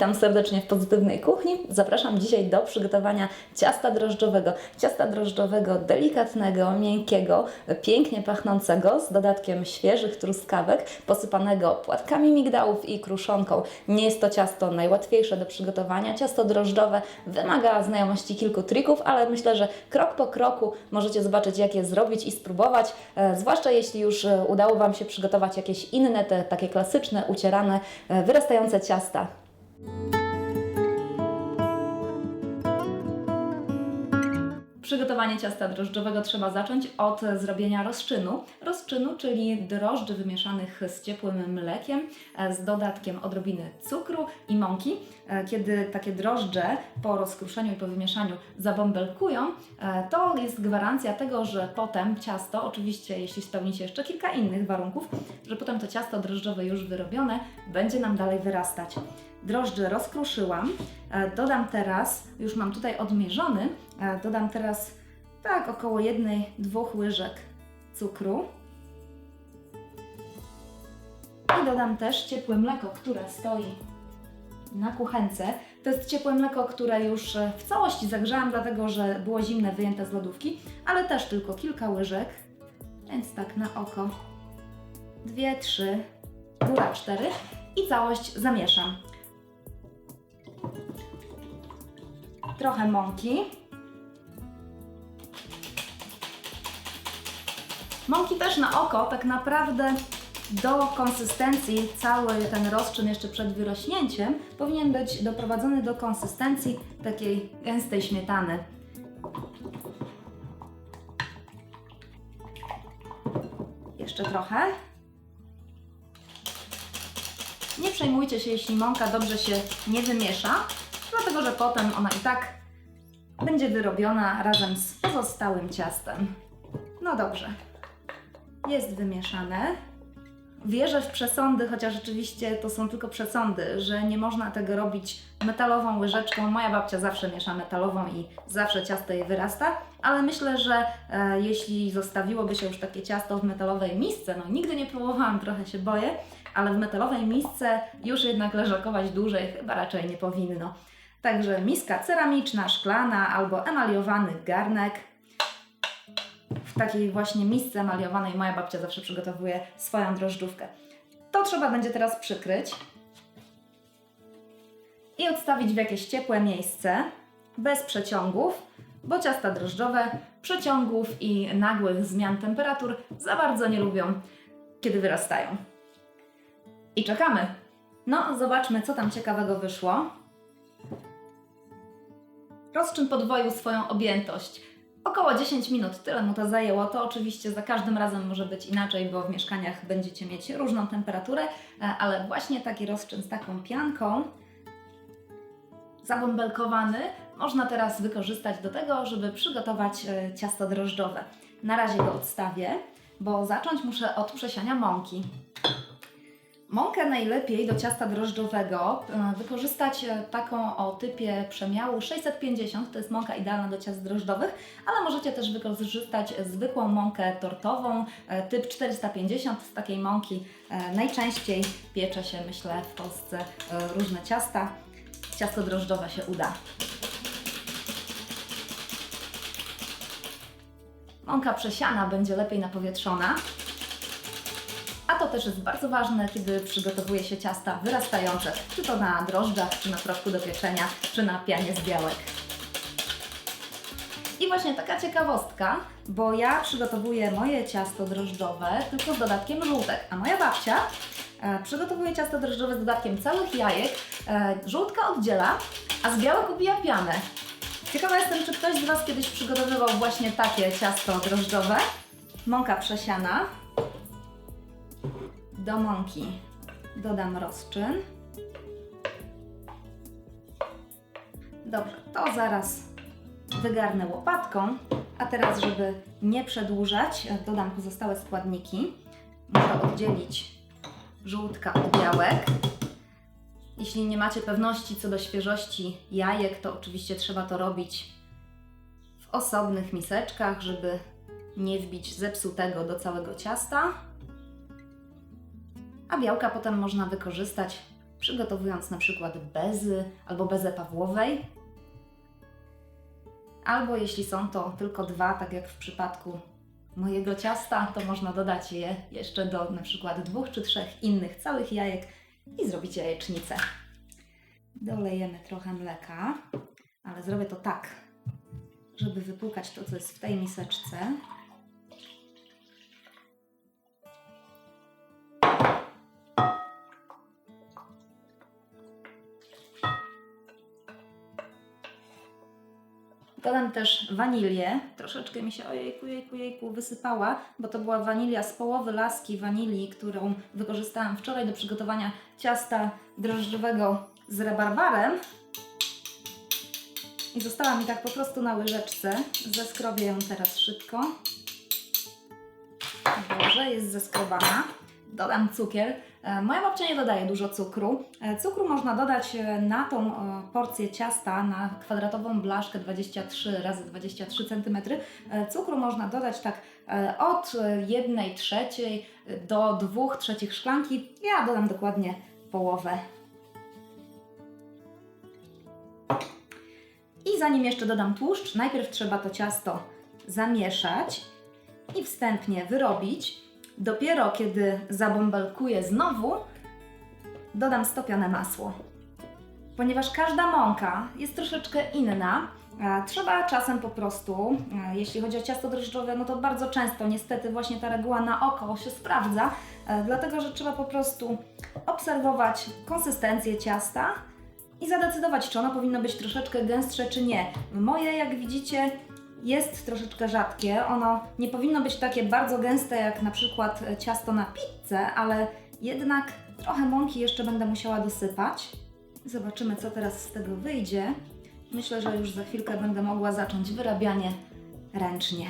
Witam serdecznie w Pozytywnej Kuchni. Zapraszam dzisiaj do przygotowania ciasta drożdżowego. Ciasta drożdżowego delikatnego, miękkiego, pięknie pachnącego z dodatkiem świeżych truskawek, posypanego płatkami migdałów i kruszonką. Nie jest to ciasto najłatwiejsze do przygotowania. Ciasto drożdżowe wymaga znajomości kilku trików, ale myślę, że krok po kroku możecie zobaczyć, jak je zrobić i spróbować. E, zwłaszcza jeśli już e, udało Wam się przygotować jakieś inne, te takie klasyczne, ucierane, e, wyrastające ciasta. Przygotowanie ciasta drożdżowego trzeba zacząć od zrobienia rozczynu. Rozczynu, czyli drożdży wymieszanych z ciepłym mlekiem, e, z dodatkiem odrobiny cukru i mąki. E, Kiedy takie drożdże po rozkruszeniu i po wymieszaniu zabąbelkują, e, to jest gwarancja tego, że potem ciasto, oczywiście jeśli spełnicie jeszcze kilka innych warunków, że potem to ciasto drożdżowe już wyrobione będzie nam dalej wyrastać. Drożdże rozkruszyłam. E, Dodam teraz, już mam tutaj odmierzony, e, dodam teraz tak około jednej, dwóch łyżek cukru. I dodam też ciepłe mleko, które stoi na kuchence. To jest ciepłe mleko, które już e, w całości zagrzałam, dlatego że było zimne, wyjęte z lodówki, ale też tylko kilka łyżek, więc tak na oko. Dwie, trzy, góra cztery i całość zamieszam. Trochę mąki. Mąki też na oko, tak naprawdę do konsystencji cały ten rozczyn jeszcze przed wyrośnięciem powinien być doprowadzony do konsystencji takiej gęstej śmietany. Jeszcze trochę. Nie przejmujcie się, jeśli mąka dobrze się nie wymiesza, dlatego że potem ona i tak będzie wyrobiona razem z pozostałym ciastem. No dobrze. Jest wymieszane. Wierzę w przesądy, chociaż rzeczywiście to są tylko przesądy, że nie można tego robić metalową łyżeczką. Moja babcia zawsze miesza metalową i zawsze ciasto jej wyrasta, ale myślę, że e, jeśli zostawiłoby się już takie ciasto w metalowej misce, no nigdy nie próbowałam, trochę się boję, ale w metalowej misce już jednak leżakować dłużej chyba raczej nie powinno. Także miska ceramiczna, szklana albo emaliowany garnek. W takiej właśnie misce emaliowanej moja babcia zawsze przygotowuje swoją drożdżówkę. To trzeba będzie teraz przykryć i odstawić w jakieś ciepłe miejsce, bez przeciągów, bo ciasta drożdżowe przeciągów i nagłych zmian temperatur za bardzo nie lubią, kiedy wyrastają. I czekamy. No, zobaczmy, co tam ciekawego wyszło. Rozczyn podwoił swoją objętość. Około 10 minut, tyle mu to zajęło. To oczywiście za każdym razem może być inaczej, bo w mieszkaniach będziecie mieć różną temperaturę, e, ale właśnie taki rozczyn z taką pianką zabąbelkowany można teraz wykorzystać do tego, żeby przygotować e, ciasto drożdżowe. Na razie go odstawię, bo zacząć muszę od przesiania mąki. Mąkę najlepiej do ciasta drożdżowego e, wykorzystać e, taką o typie przemiału 650, to jest mąka idealna do ciast drożdżowych, ale możecie też wykorzystać zwykłą mąkę tortową, e, typ 450. Z takiej mąki najczęściej piecze się, myślę, w Polsce różne ciasta. Ciasto drożdżowe się uda. Mąka przesiana będzie lepiej napowietrzona. To też jest bardzo ważne, kiedy przygotowuje się ciasta wyrastające, czy to na drożdżach, czy na proszku do pieczenia, czy na pianie z białek. I właśnie taka ciekawostka, bo ja przygotowuję moje ciasto drożdżowe tylko z dodatkiem żółtek, a moja babcia e, przygotowuje ciasto drożdżowe z dodatkiem całych jajek, e, żółtka oddziela, a z białek ubija pianę. Ciekawa jestem, czy ktoś z Was kiedyś przygotowywał właśnie takie ciasto drożdżowe. Mąka przesiana, do mąki dodam rozczyn. Dobrze, to zaraz wygarnę łopatką. A teraz, żeby nie przedłużać, dodam pozostałe składniki. Muszę oddzielić żółtka od białek. Jeśli nie macie pewności co do świeżości jajek, to oczywiście trzeba to robić w osobnych miseczkach, żeby nie wbić zepsutego do całego ciasta a białka potem można wykorzystać przygotowując na przykład bezy albo bezę Pawłowej. Albo jeśli są to tylko dwa, tak jak w przypadku mojego ciasta, to można dodać je jeszcze do na przykład dwóch czy trzech innych całych jajek i zrobić jajecznicę. Dolejemy trochę mleka, ale zrobię to tak, żeby wypłukać to, co jest w tej miseczce. Dodam też wanilię. Troszeczkę mi się ojejku, jejku, jejku wysypała, bo to była wanilia z połowy laski wanilii, którą wykorzystałam wczoraj do przygotowania ciasta drożdżowego z rabarbarem. I została mi tak po prostu na łyżeczce. Zeskrobię ją teraz szybko. Dobrze, jest zeskrobana. Dodam cukier. E, Moja babcia nie dodaje dużo cukru. E, Cukru można dodać e, na tą porcję ciasta, na kwadratową blaszkę 23 razy 23 cm. Cukru można dodać tak od 1 trzeciej do 2 trzecich szklanki. Ja dodam dokładnie połowę. I zanim jeszcze dodam tłuszcz, najpierw trzeba to ciasto zamieszać i wstępnie wyrobić. Dopiero kiedy zabąbelkuję znowu, dodam stopione masło. Ponieważ każda mąka jest troszeczkę inna, trzeba czasem po prostu, jeśli chodzi o ciasto drożdżowe, no to bardzo często niestety właśnie ta reguła na oko się sprawdza, e, dlatego że trzeba po prostu obserwować konsystencję ciasta i zadecydować, czy ono powinno być troszeczkę gęstsze, czy nie. Moje, jak widzicie, jest troszeczkę rzadkie. Ono nie powinno być takie bardzo gęste jak na przykład ciasto na pizzę, ale jednak trochę mąki jeszcze będę musiała dosypać. Zobaczymy, co teraz z tego wyjdzie. Myślę, że już za chwilkę będę mogła zacząć wyrabianie ręcznie.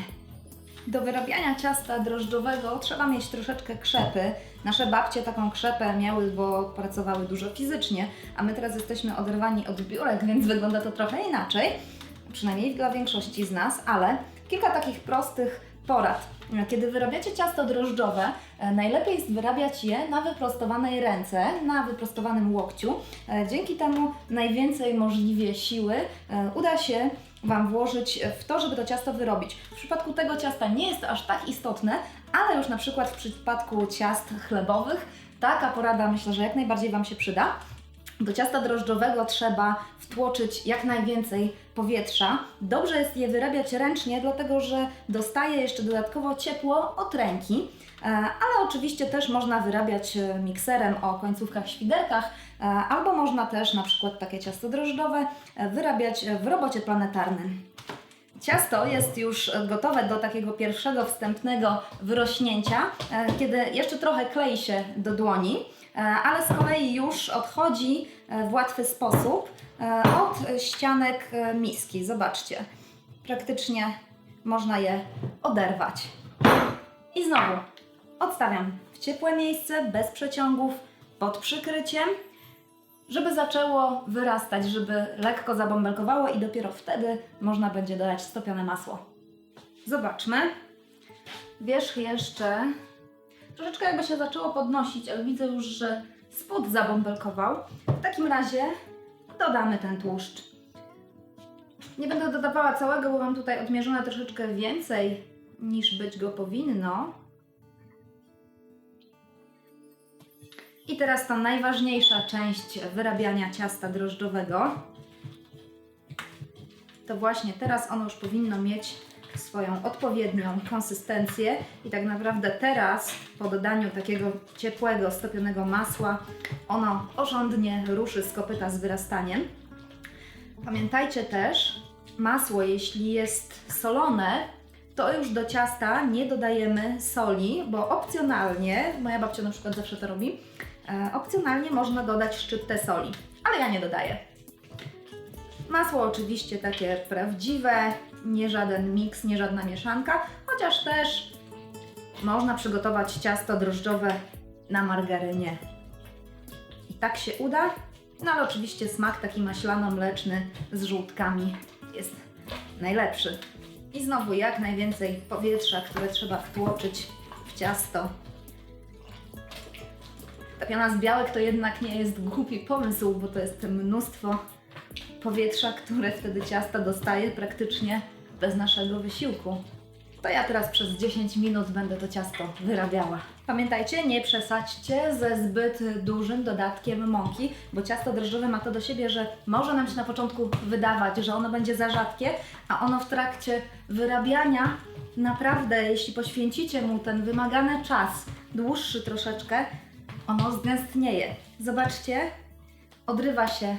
Do wyrabiania ciasta drożdżowego trzeba mieć troszeczkę krzepy. Nasze babcie taką krzepę miały, bo pracowały dużo fizycznie, a my teraz jesteśmy oderwani od biurek, więc wygląda to trochę inaczej przynajmniej dla większości z nas, ale kilka takich prostych porad. Kiedy wyrabiacie ciasto drożdżowe, e, najlepiej jest wyrabiać je na wyprostowanej ręce, na wyprostowanym łokciu. E, Dzięki temu najwięcej możliwie siły e, uda się Wam włożyć w to, żeby to ciasto wyrobić. W przypadku tego ciasta nie jest to aż tak istotne, ale już na przykład w przypadku ciast chlebowych taka porada myślę, że jak najbardziej Wam się przyda. Do ciasta drożdżowego trzeba wtłoczyć jak najwięcej powietrza. Dobrze jest je wyrabiać ręcznie, dlatego że dostaje jeszcze dodatkowo ciepło od ręki. E, Ale oczywiście też można wyrabiać e, mikserem o końcówkach świderkach, e, albo można też na przykład takie ciasto drożdżowe wyrabiać w robocie planetarnym. Ciasto jest już gotowe do takiego pierwszego wstępnego wyrośnięcia, kiedy jeszcze trochę klei się do dłoni, ale z kolei już odchodzi e, w łatwy sposób e, od ścianek e, miski. Zobaczcie, praktycznie można je oderwać. I znowu odstawiam w ciepłe miejsce, bez przeciągów, pod przykryciem żeby zaczęło wyrastać, żeby lekko zabąbelkowało i dopiero wtedy można będzie dodać stopione masło. Zobaczmy. Wierzch jeszcze troszeczkę jakby się zaczęło podnosić, ale widzę już, że spód zabąbelkował. W takim razie dodamy ten tłuszcz. Nie będę dodawała całego, bo mam tutaj odmierzone troszeczkę więcej niż być go powinno. I teraz ta najważniejsza część wyrabiania ciasta drożdżowego. To właśnie teraz ono już powinno mieć swoją odpowiednią konsystencję i tak naprawdę teraz po dodaniu takiego ciepłego, stopionego masła ono porządnie ruszy z kopyta z wyrastaniem. Pamiętajcie też, masło jeśli jest solone, to już do ciasta nie dodajemy soli, bo opcjonalnie, moja babcia na przykład zawsze to robi, E, Opcjonalnie można dodać szczyptę soli, ale ja nie dodaję. Masło oczywiście takie prawdziwe, nie żaden miks, nie żadna mieszanka, chociaż też można przygotować ciasto drożdżowe na margarynie. I tak się uda, no ale oczywiście smak taki maślano-mleczny z żółtkami jest najlepszy. I znowu jak najwięcej powietrza, które trzeba wtłoczyć w ciasto Tapiana z białek to jednak nie jest głupi pomysł, bo to jest mnóstwo powietrza, które wtedy ciasta dostaje praktycznie bez naszego wysiłku. To ja teraz przez 10 minut będę to ciasto wyrabiała. Pamiętajcie, nie przesadźcie ze zbyt dużym dodatkiem mąki, bo ciasto drożdżowe ma to do siebie, że może nam się na początku wydawać, że ono będzie za rzadkie, a ono w trakcie wyrabiania naprawdę, jeśli poświęcicie mu ten wymagany czas, dłuższy troszeczkę, ono zgęstnieje. Zobaczcie, odrywa się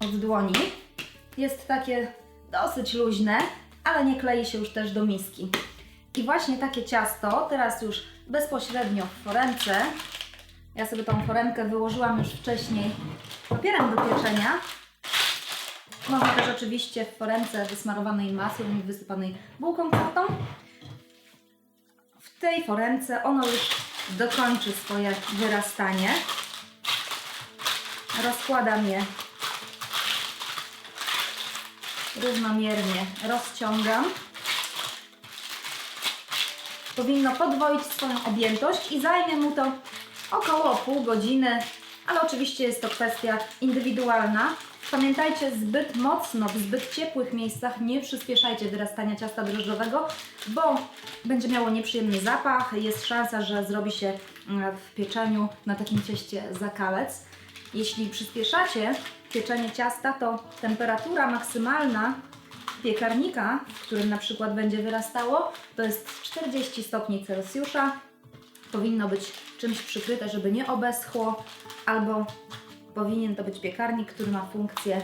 od dłoni. Jest takie dosyć luźne, ale nie klei się już też do miski. I właśnie takie ciasto, teraz już bezpośrednio w foremce, ja sobie tą foremkę wyłożyłam już wcześniej papierem do pieczenia. Można też oczywiście w foremce wysmarowanej masłem i wysypanej bułką tartą. W tej foremce ono już dokończy swoje wyrastanie. Rozkładam je równomiernie rozciągam. Powinno podwoić swoją objętość i zajmie mu to około pół godziny, ale oczywiście jest to kwestia indywidualna. Pamiętajcie, zbyt mocno, w zbyt ciepłych miejscach nie przyspieszajcie wyrastania ciasta drożdżowego, bo będzie miało nieprzyjemny zapach. Jest szansa, że zrobi się mm, w pieczeniu na takim cieście zakalec. Jeśli przyspieszacie pieczenie ciasta, to temperatura maksymalna piekarnika, w którym na przykład będzie wyrastało, to jest 40 stopni Celsjusza. Powinno być czymś przykryte, żeby nie obeschło, albo powinien to być piekarnik, który ma funkcję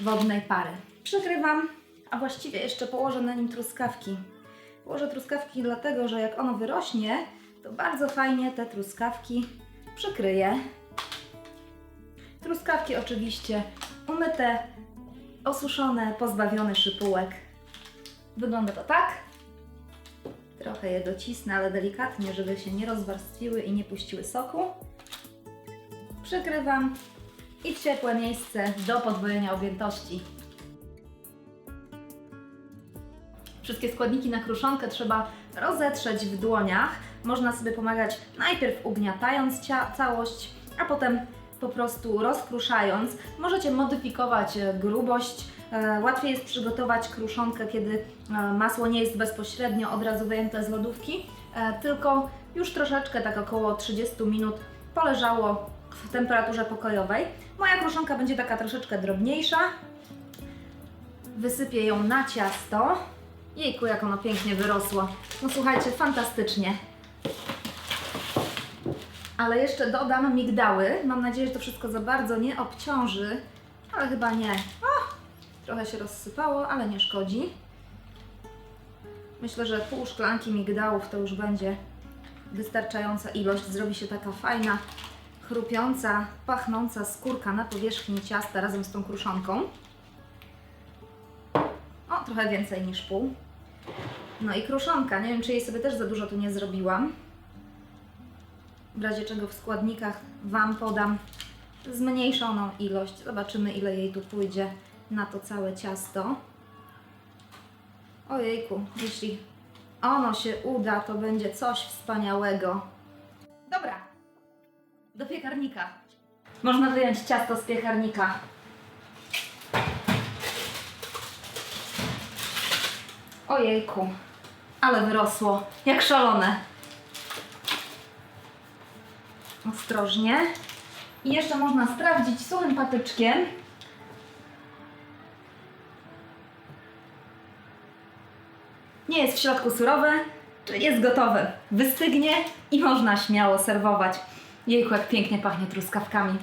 wodnej pary. Przykrywam, a właściwie jeszcze położę na nim truskawki. Położę truskawki dlatego, że jak ono wyrośnie, to bardzo fajnie te truskawki przykryje. Truskawki oczywiście umyte, osuszone, pozbawione szypułek. Wygląda to tak. Trochę je docisnę, ale delikatnie, żeby się nie rozwarstwiły i nie puściły soku. Przykrywam i w ciepłe miejsce do podwojenia objętości. Wszystkie składniki na kruszonkę trzeba rozetrzeć w dłoniach. Można sobie pomagać najpierw ugniatając całość, a potem po prostu rozkruszając. Możecie modyfikować e, grubość. E, Łatwiej jest przygotować kruszonkę, kiedy e, masło nie jest bezpośrednio od razu wyjęte z lodówki, tylko już troszeczkę, tak około 30 minut poleżało w temperaturze pokojowej. Moja kruszonka będzie taka troszeczkę drobniejsza. Wysypię ją na ciasto. Jejku, jak ono pięknie wyrosło. No słuchajcie, fantastycznie. Ale jeszcze dodam migdały. Mam nadzieję, że to wszystko za bardzo nie obciąży, ale chyba nie. O, trochę się rozsypało, ale nie szkodzi. Myślę, że pół szklanki migdałów to już będzie wystarczająca ilość. Zrobi się taka fajna, chrupiąca, pachnąca skórka na powierzchni ciasta razem z tą kruszonką. O, trochę więcej niż pół. No i kruszonka. Nie wiem, czy jej sobie też za dużo tu nie zrobiłam. W razie czego w składnikach Wam podam zmniejszoną ilość. Zobaczymy, ile jej tu pójdzie na to całe ciasto. Ojejku, jeśli ono się uda, to będzie coś wspaniałego. Dobra, do piekarnika. Można wyjąć ciasto z piekarnika. Ojejku, ale wyrosło, jak szalone. Ostrożnie. I jeszcze można sprawdzić suchym patyczkiem. Nie jest w środku surowe, czyli jest gotowe. Wystygnie i można śmiało serwować. Jejku, jak pięknie pachnie truskawkami.